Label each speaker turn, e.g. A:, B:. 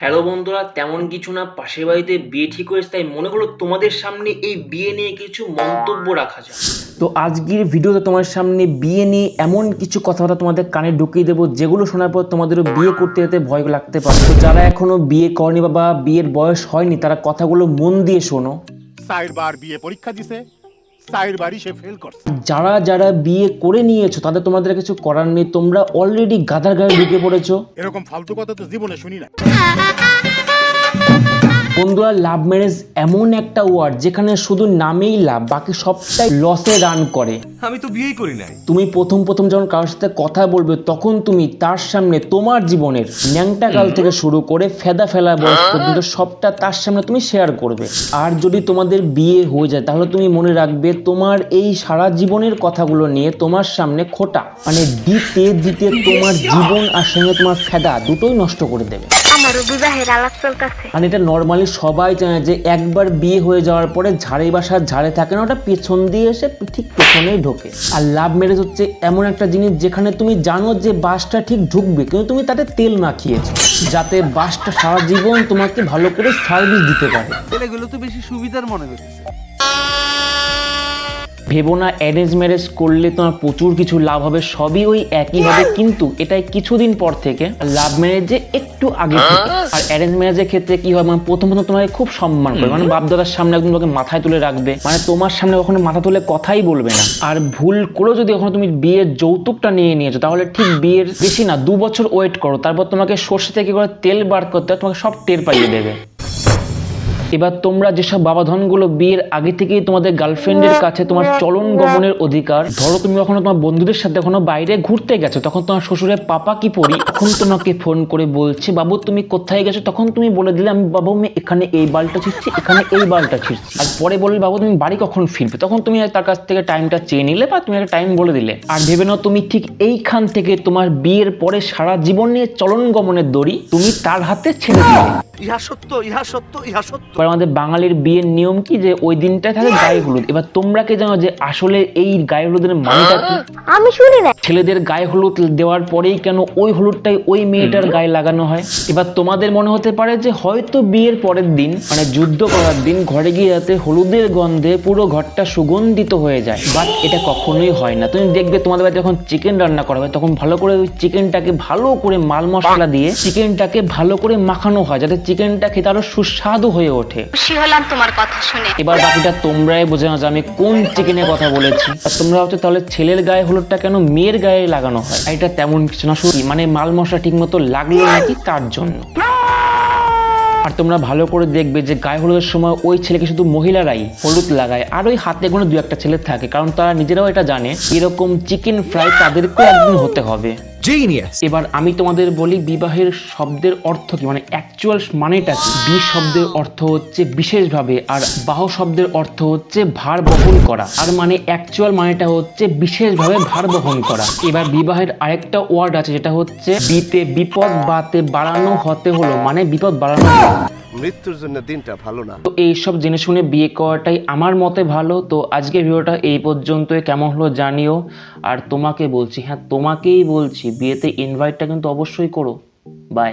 A: Hello বন্ধুরা তেমন কিছু না পাশের বাড়িতে বিয়ে ঠিক হয়েছে তাই মনে হলো তোমাদের সামনে এই বিয়ে নিয়ে কিছু মন্তব্য রাখা যায় তো আজকের ভিডিওতে তোমার সামনে বিয়ে নিয়ে এমন কিছু কথাবার্তা তোমাদের কানে ঢুকিয়ে দেবো যেগুলো শোনার পর তোমাদেরও বিয়ে করতে যেতে ভয় লাগতে পারে। তো যারা এখনও বিয়ে করেনি বা বিয়ের বয়স হয়নি তারা কথাগুলো মন দিয়ে শোনো।
B: বার বিয়ে পরীক্ষা দিছে চার বাড়ি সে ফেল করছে।
A: যারা যারা বিয়ে করে নিয়েছো তাদের তোমাদের কিছু করার নেই তোমরা অলরেডি গাদার গায়ে ঢুকে পড়েছো।
B: এরকম ফালতু কথা তো জীবনে শুনি না।
A: বন্ধুরা লাভ ম্যারেজ এমন একটা ওয়ার্ড যেখানে শুধু নামেই লাভ বাকি সবটাই লসে রান করে।
C: আমি তো বিয়েই করি নাই।
A: তুমি প্রথম প্রথম যখন কারোর সাথে কথা বলবে তখন তুমি তার সামনে তোমার জীবনের ন্যাংটা কাল থেকে শুরু করে ফেদা ফেলা বয়স পর্যন্ত সবটা তার সামনে তুমি শেয়ার করবে। আর যদি তোমাদের বিয়ে হয়ে যায় তাহলে তুমি মনে রাখবে তোমার এই সারা জীবনের কথাগুলো নিয়ে তোমার সামনে খোটা। মানে দিতে দিতে তোমার জীবন আর সঙ্গে তোমার ফেদা দুটোই নষ্ট করে দেবে।
D: আমারও বিবাহের আলাপ চলতেছে।
A: আর এটা নর্মালি সবাই জানে যে একবার বিয়ে হয়ে যাওয়ার পরে ঝাড়ে বাসার ঝাড়ে থাকে না, ওটা পেছন দিয়ে এসে ঠিক পেছনেই ঢোকে। আর লাভ ম্যারেজ হচ্ছে এমন একটা জিনিস যেখানে তুমি জানো যে বাসটা ঠিক ঢুকবে, কিন্তু তুমি তাতে তেল না খেয়েছো, যাতে বাসটা সারা জীবন তোমাকে ভালো করে সার্ভিস দিতে পারে।
C: এগুলো তো বেশি সুবিধার মনে করতেছে
A: ভেবো না অ্যারেঞ্জ ম্যারেজ করলে তোমার প্রচুর কিছু লাভ হবে সবই ওই একই হবে। কিন্তু এটাই কিছুদিন পর থেকে লাভ ম্যারেজে একটু আগে আর অ্যারেঞ্জ ম্যারেজের ক্ষেত্রে কি হয়? মানে প্রথম প্রথম তোমাকে খুব সম্মান করবে মানে বাপদাদার সামনে একদম তোমাকে মাথায় তুলে রাখবে। মানে তোমার সামনে কখনো মাথা তুলে কথাই বলবে না। আর ভুল করেও যদি কখনো তুমি বিয়ের যৌতুকটা নিয়ে নিয়েছো তাহলে ঠিক বিয়ের বেশি না দু বছর ওয়েট করো। তারপর তোমাকে সর্ষে থেকে করে তেল বার করতে তোমাকে সব টের পাইয়ে দেবে। এবার তোমরা যেসব বাবাধনগুলো বিয়ের আগে থেকেই তোমাদের গার্লফ্রেন্ডের কাছে তোমার চলন গমনের অধিকার, ধরো তুমি কখনো তোমার বন্ধুদের সাথে কখনো বাইরে ঘুরতে গেছো, তখন তোমার শ্বশুরের পাপা কি পড়ি তখন তোমাকে ফোন করে বলছে, বাবু, তুমি কোথায় গেছো? তখন তুমি বলে দিলে, আমি, বাবু, আমি এখানে এই বালটা ছিঁড়ছি, এখানে এই বালটা ছিঁড়ছি। আর পরে বললে, বাবু, তুমি বাড়ি কখন ফিরবে? তখন তুমি তার কাছ থেকে টাইমটা চেয়ে নিলে বা তুমি একটা টাইম বলে দিলে। আর ভেবে নাও, তুমি ঠিক এইখান থেকে তোমার বিয়ের পরে সারা জীবন নিয়ে চলন গমনের দড়ি তুমি তার হাতে ছেড়ে দিলে।
C: ইহা সত্য ইহা সত্য ইহা সত্য।
A: এবার আমাদের বাঙালির বিয়ের নিয়ম কি যে ওই দিনটায় থাকে গায়ে হলুদ? এবার তোমরা কে জানো যে আসলে এই গায়ে হলুদের মানেটা কি?
D: আমি শুনি না।
A: ছেলেদের গায়ে হলুদ দেওয়ার পরেই কেন ওই হলুদটাই ওই মেয়েটার গায়ে লাগানো হয়? এবার তোমাদের মনে হতে পারে যে হয়তো বিয়ের পরের দিন মানে যুদ্ধ করার দিন ঘরে গিয়ে যাতে হলুদের গন্ধে পুরো ঘরটা সুগন্ধিত হয়ে যায়। বাট এটা কখনোই হয় না। তুমি দেখবে তোমাদের বাড়িতে যখন চিকেন রান্না করা হয় তখন ভালো করে ওই চিকেনটাকে ভালো করে মাল মশলা দিয়ে চিকেনটাকে ভালো করে মাখানো হয় যাতে চিকেনটা খেতে আরও সুস্বাদু হয়ে ওঠে।
D: খুশি হলাম তোমার কথা শুনে।
A: এবার বাকিটা তোমরাই বোঝে না যে আমি কোন চিকেনের কথা বলেছি। আর তোমরা হচ্ছে তাহলে ছেলের গায়ে হলুদটা কেন মেয়ের গায়ে লাগানো হয়? এটা তেমন কিছু না শুধু মানে মাল মশলা ঠিক মতো লাগল নাকি তার জন্য? আর তোমরা ভালো করে দেখবে যে গায়ে হলুদের সময় ওই ছেলেকে শুধু মহিলারাই হলুদ লাগায়। আর ওই হাতে কোনো দু একটা ছেলে থাকে কারণ তারা নিজেরাও এটা জানে এরকম চিকেন ফ্রাই তাদেরকেও একদিন হতে হবে।
C: জিনিয়াস
A: এবার আমি তোমাদের বলি বিবাহের শব্দের অর্থ কি? মানে অ্যাকচুয়াল মানেটা কি? বি শব্দের অর্থ হচ্ছে বিশেষভাবে আর বাহ শব্দের অর্থ হচ্ছে ভার বহন করা। আর মানে অ্যাকচুয়াল মানেটা হচ্ছে বিশেষভাবে ভার বহন করা। এবার বিবাহের আরেকটা ওয়ার্ড আছে, যেটা হচ্ছে বিতে বিপদ বাতে বাড়ানো হতে হলো। মানে বিপদ বাড়ানো।
E: মৃত্যুর জন্য দিনটা ভালো না।
A: তো এইসব জেনে শুনে বিয়ে করাটাই আমার মতে ভালো। তো আজকে ভিডিওটা এই পর্যন্তই। কেমন হলো জানিও। আর তোমাকে বলছি হ্যাঁ তোমাকেই বলছি, বিয়েতে ইনভাইটটা কিন্তু অবশ্যই করো। বাই